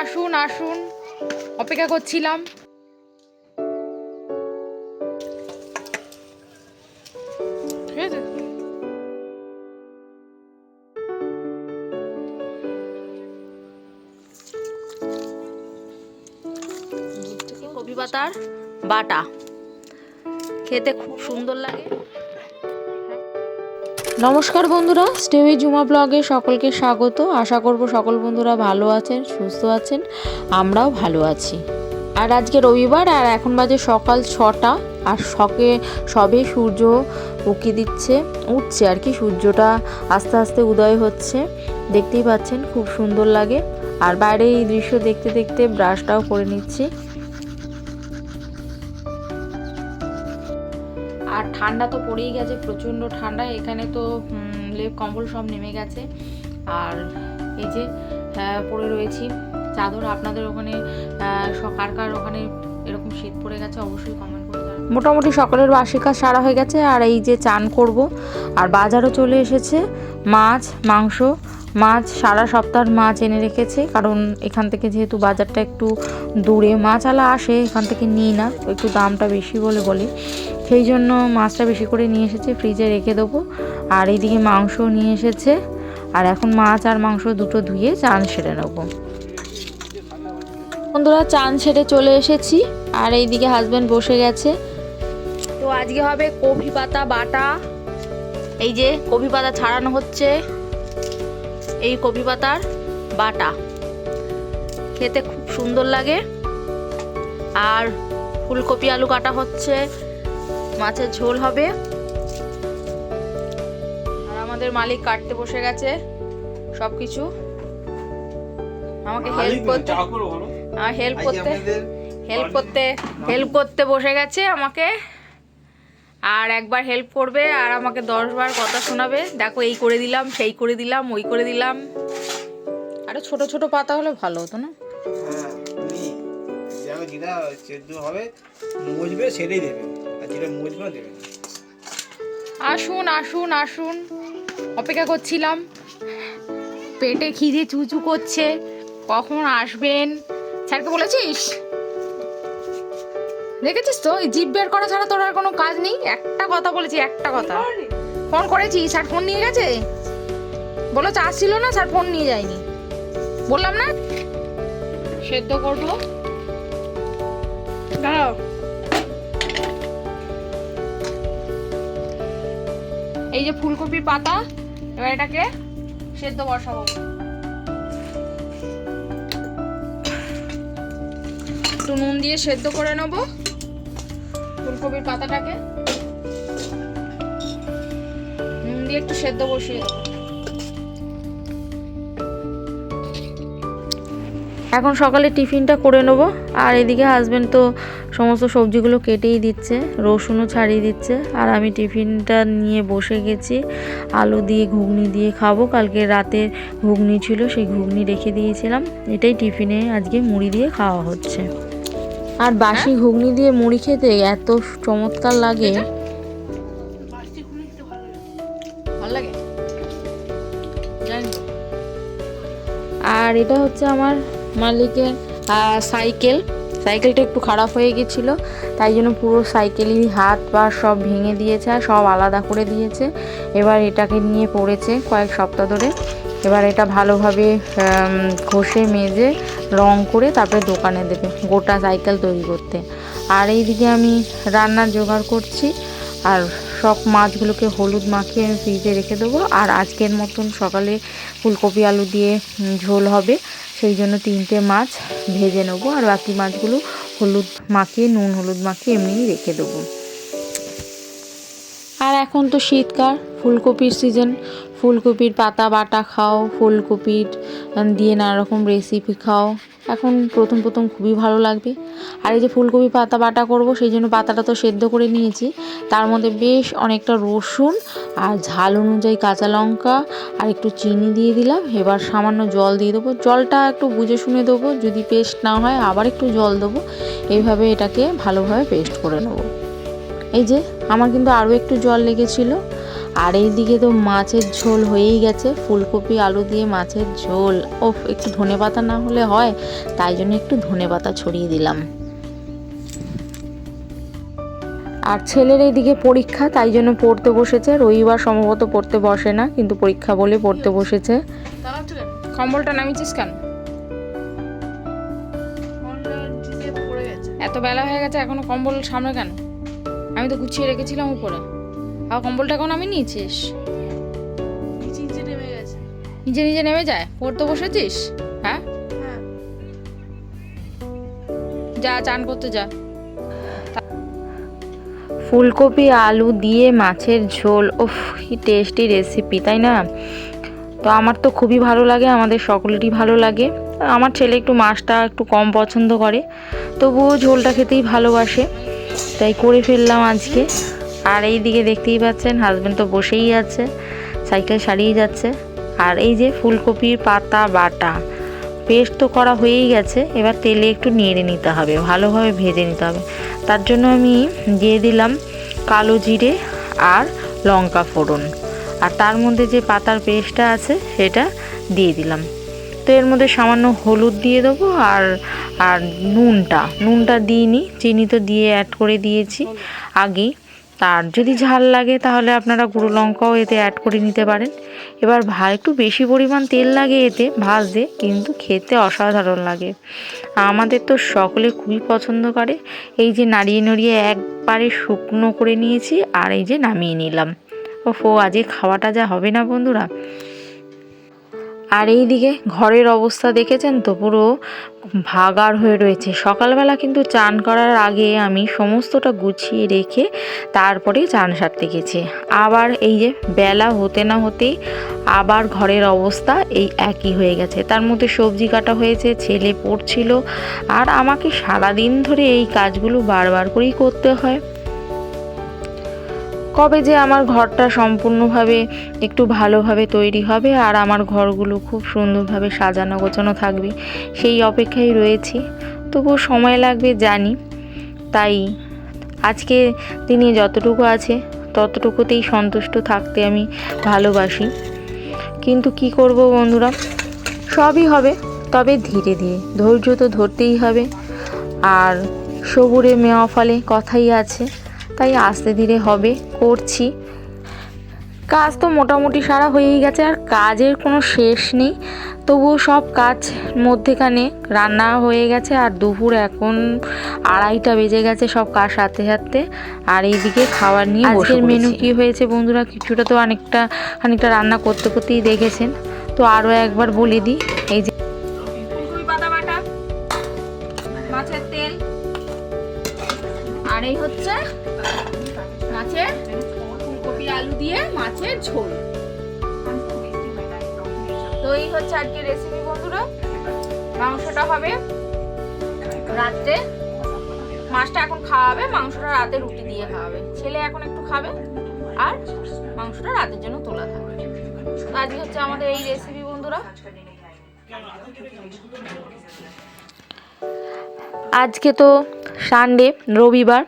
আসুন আসুন। অপেক্ষা করছিলাম। পাতার বাটা। খেতে খুব সুন্দর লাগে। নমস্কার বন্ধুরা স্টেভি জুমা ব্লগে সকলকে স্বাগত। আশা করব সকল বন্ধুরা ভালো আছেন, সুস্থ আছেন, আমরাও ভালো আছি। আর আজকে রবিবার, আর এখন বাজে সকাল ছটা, আর শকে সবে সূর্য উকি দিচ্ছে, উঠছে আর কি, সূর্যটা আস্তে আস্তে উদয় হচ্ছে। দেখতেই পাচ্ছেন, খুব সুন্দর লাগে। আর বাইরে এই দৃশ্য দেখতে দেখতে ব্রাশটাও করে নিচ্ছি। ঠান্ডা তো পড়েই গেছে প্রচণ্ড ঠান্ডা। এখানে তো লেপ কম্বল সব নেমে গেছে। আর এই যে পড়ে রয়েছি। চাদর আপনাদের ওখানে আহ, স- কার কার ওখানে এরকম শীত পড়ে গেছে অবশ্যই কমেন্ট মোটামুটি সকলের বাসি কাজ সারা হয়ে গেছে। আর এই যে চান করব আর বাজারও চলে এসেছে। মাছ মাংস মাছ সারা সপ্তাহের মাছ এনে রেখেছে। কারণ এখান থেকে যেহেতু বাজারটা একটু দূরে মাছ আলা আসে এখান থেকে নিই না। একটু দামটা বেশি বলে বলে। সেই জন্য মাছটা বেশি করে নিয়ে এসেছে ফ্রিজে রেখে দেবো। আর এইদিকে মাংস নিয়ে এসেছে। আর এখন মাছ আর মাংস দুটো ধুয়ে চান সেরে নেব। বন্ধুরা, চান সেরে চলে এসেছি। আর এইদিকে হাজব্যান্ড বসে গেছে। তো আজকে হবে কফি পাতা বাটা। এই যে কফি পাতা ছাড়ানো হচ্ছে। এই কফি পাতার বাটা। খেতে খুব সুন্দর লাগে। আর ফুলকপি আলু কাটা হচ্ছে। মাছের ঝোল হবে। আর আমাদের মালিক কাটতে বসে গেছে সব কিছু আমাকে হেল্প করতে হেল্প করতে হেল্প করতে হেল্প করতে বসে গেছে আমাকে। আর একবার হেল্প করবে আর আমাকে দশ বার কথা শোনাবে। দেখো এই করে দিলাম সেই করে দিলাম ওই করে দিলাম। আরে ছোট ছোট পাতা হলে ভালো হতো না? হ্যাঁ, যেটা সেদ্ধ হবে মুজবে সেটাই দেবে। আর যেটা মুজবে দেবে আসুন আসুন আসুন। অপেক্ষা করছিলাম। পেটে খিদে চুচু করছে। কখন আসবেন? স্যারকে বলেছিস? দেখেছিস তো? এই জিভ বের করা ছাড়া তোর আর কোনো কাজ নেই? একটা কথা বলেছি একটা কথা। ফোন করেছি স্যার ফোন নিয়ে গেছে? বলো চার্জ ছিল না? স্যার ফোন নিয়ে যায়নি। বললাম না? সেদ্ধ করব। দাঁড়াও। এই যে ফুলকপির পাতা, এবার এটাকে সেদ্ধ বসাবো। একটু নুন দিয়ে সেদ্ধ করে নেব ফুলকপির পাতাটাকে। নুন দিয়ে একটু সেদ্ধ বসিয়ে দেবো। এখন সকালে টিফিনটা করে নেব। আর এদিকে হাজব্যান্ড তো সমস্ত সবজিগুলো কেটেই দিচ্ছে রসুনও ছাড়িয়ে দিচ্ছে আর আমি টিফিনটা নিয়ে বসে গেছি। আলু দিয়ে ঘুগনি দিয়ে খাব। কালকে রাতে ঘুগনি ছিল সেই ঘুগনি রেখে দিয়েছিলাম। এটাই টিফিনে আজকে মুড়ি দিয়ে খাওয়া হচ্ছে। আর বাসি ঘুগনি দিয়ে মুড়ি খেতে এত চমৎকার লাগে। আর এটা হচ্ছে আমার মালিকের সাইকেল। সাইকেলটা একটু খারাপ হয়ে গেছিল, তাই জন্য পুরো সাইকেলই হাত পা সব ভেঙে দিয়েছে আর সব আলাদা করে দিয়েছে। এবার এটাকে নিয়ে পড়েছে কয়েক সপ্তাহ ধরে। এবার এটা ভালোভাবে ঘষে, মেজে, রং করে তারপরে দোকানে দেবে, গোটা সাইকেল তৈরি করতে। আর এইদিকে আমি রান্নার জোগাড় করছি আর সব মাছগুলোকে হলুদ মাখিয়ে আমি ফ্রিজে রেখে দেবো। আর আজকের মতন সকালে ফুলকপি আলু দিয়ে ঝোল হবে। সেই জন্য তিনটে মাছ ভেজে নেব। আর বাকি মাছগুলো হলুদ মাখিয়ে, নুন হলুদ মাখিয়ে এমনিই রেখে দেবো। এখন তো শীতকাল, ফুলকপির সিজন ফুলকপির পাতা বাটা খাও, ফুলকপির দিয়ে নানা রকম রেসিপি খাও। এখন প্রথম প্রথম খুবই ভালো লাগবে। আর এই যে ফুলকপি পাতা বাটা করব, সেই জন্য পাতাটা তো সেদ্ধ করে নিয়েছি। তার মধ্যে বেশ অনেকটা রসুন আর ঝাল অনুযায়ী কাঁচা লঙ্কা আর একটু চিনি দিয়ে দিলাম। এবার সামান্য জল দিয়ে দেবো। জলটা একটু বুঝে শুনে দেবো। যদি পেস্ট না হয়, আবার একটু জল দেবো। এইভাবে এটাকে ভালোভাবে পেস্ট করে নেব। এই যে আমার কিন্তু আরও একটু জল লেগেছিল। আর এই দিকে তো মাছের ঝোল হয়েই গেছে ফুলকপি আলু দিয়ে মাছের ঝোল। ও একটু ধনে পাতা না হলে হয় তাই জন্য একটু ধনে পাতা ছড়িয়ে দিলাম। আর ছেলের এইদিকে পরীক্ষা তাই জন্য পড়তে বসেছে। রবিবার সম্ভবত পড়তে বসে না কিন্তু পরীক্ষা বলে পড়তে বসেছে। কম্বলটা নামিয়েছিস কেন? এত বেলা হয়ে গেছে এখনও কম্বল সামনে কেন? আমি তো গুছিয়ে রেখেছিলাম উপরে। আর কম্বলটা এখন আমি নিয়েছিস? নিজে নিজে নেমে যায়? পড়তে বসেছিস? হ্যাঁ? যা চান করতে যা। ফুলকপি আলু দিয়ে মাছের ঝোল। ওফ কি টেস্টি রেসিপি তাই না? তো আমার তো খুবই ভালো লাগে আমাদের সকলেরই ভালো লাগে। আমার ছেলে একটু মাছটা একটু কম পছন্দ করে, তবুও ঝোলটা খেতেই ভালোবাসে, তাই করে ফেললাম আজকে। আর এই দিকে দেখতেই পাচ্ছেন হাজব্যান্ড তো বসেই আছে সাইকেল সারিয়ে যাচ্ছে। আর এই যে ফুলকপির পাতা বাটা পেস্ট তো করা হয়েই গেছে, এবার তেলে একটু নেড়ে নিতে হবে, ভালোভাবে ভেজে নিতে হবে। তার জন্য আমি দিয়ে দিলাম কালো জিরে আর লঙ্কা ফোড়ন। আর তার মধ্যে যে পাতার পেস্টটা আছে, সেটা দিয়ে দিলাম। তো এর মধ্যে সামান্য হলুদ দিয়ে দেবো আর আর নুনটা নুনটা দিইনি, চিনি তো দিয়ে অ্যাড করে দিয়েছি আগেই। তার যদি ঝাল লাগে তাহলে আপনারা গুঁড়ো লঙ্কাও এতে অ্যাড করে নিতে পারেন। এবার ভা, একটু বেশি পরিমাণ তেল লাগে এতে ভাজতে, কিন্তু খেতে অসাধারণ লাগে। আমাদের তো সকলে খুবই পছন্দ করে। এই যে নাড়িয়ে নড়িয়ে একবারে শুকনো করে নিয়েছি আর এই যে নামিয়ে নিলাম। ওফো, আজকে খাওয়াটা যা হবে না বন্ধুরা। আর এই দিকে ঘরের অবস্থা দেখেছেন তো? পুরো ভাগার হয়ে রয়েছে। সকালবেলা কিন্তু চান করার আগে আমি সমস্তটা গুছিয়ে রেখে তারপরে চান সারতে গেছি। আবার এই যে বেলা হতে না হতেই আবার ঘরের অবস্থা এই একই হয়ে গেছে। তার মধ্যে সবজি কাটা হয়েছে, ছেলে পড়ছিল। আর আমাকে সারাদিন ধরে এই কাজগুলো বারবার করেই করতে হয়। কবে যে আমার ঘরটা সম্পূর্ণভাবে একটু ভালোভাবে তৈরি হবে আর আমার ঘরগুলো খুব সুন্দরভাবে সাজানো গোছানো থাকবে, সেই অপেক্ষায় রয়েছি। তবুও সময় লাগবে, জানি। তাই আজকে দিনে যতটুকু আছে, ততটুকুতেই সন্তুষ্ট থাকতে আমি ভালোবাসি। কিন্তু কি করব বন্ধুরা? সবই হবে, তবে ধীরে ধীরে। ধৈর্য তো ধরতেই হবে। আর সবুরে মেওয়া ফলে কথাই আছে। তাই আস্তে ধীরে হবে করছি। কাজ তো মোটামুটি সারা হয়েই গেছে আর কাজের কোনো শেষ নেই। তবুও সব কাজ মধ্যেখানে রান্না হয়ে গেছে আর দুপুর এখন আড়াইটা বেজে গেছে সব কাজ সাথে সাথে আর এইদিকে খাবার নিয়ে আজকের মেনু কি হয়েছে বন্ধুরা? কিছুটা তো অনেকটা খানিকটা রান্না করতে করতেই দেখেছেন। তো আরও একবার বলে দিই এই যে মাছের ফুলকপি আলু দিয়ে মাছের ঝোল। তো এই হচ্ছে আজকে রেসিপি বন্ধুরা। মাংসটা হবে রাত্রে। মাছটা এখন খাওয়াবে মাংসটা রাতে রুটি দিয়ে খাওয়াবে ছেলে এখন একটু খাবে, আর মাংসটা রাতের জন্য তোলা থাকবে। তো আজকে হচ্ছে আমাদের এই রেসিপি বন্ধুরা। আজকে তো সানডে রবিবার।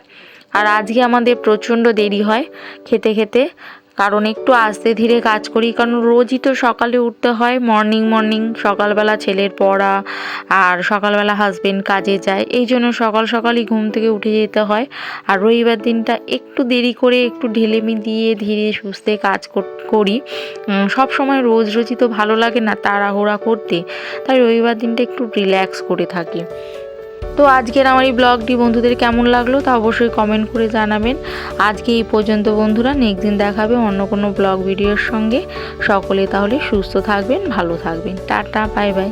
আর আজকে আমাদের প্রচণ্ড দেরি হয় খেতে খেতে, কারণ একটু আস্তে ধীরে কাজ করি, কারণ রোজই তো সকালে উঠতে হয় মর্নিং মর্নিং সকালবেলা ছেলের পড়া আর সকালবেলা হাজবেন্ড কাজে যায়, এই জন্য সকাল সকালই ঘুম থেকে উঠে যেতে হয়। আর রবিবার দিনটা একটু দেরি করে একটু ঢেলেমি দিয়ে ধীরে সুস্থে কাজ কর- সব সময় রোজ রোজই তো ভালো লাগে না তাড়াহুড়া করতে, তাই রবিবার দিনটা একটু রিল্যাক্স করে থাকি। তো আজকের আমার এই ব্লগটি বন্ধুদের কেমন লাগল তা অবশ্যই কমেন্ট করে জানাবেন। আজকে এই পর্যন্ত বন্ধুরা নেক্সট দিন দেখাবে অন্য কোনো ব্লগ ভিডিওর সঙ্গে। সকলে তাহলে সুস্থ থাকবেন, ভালো থাকবেন। Tata bye bye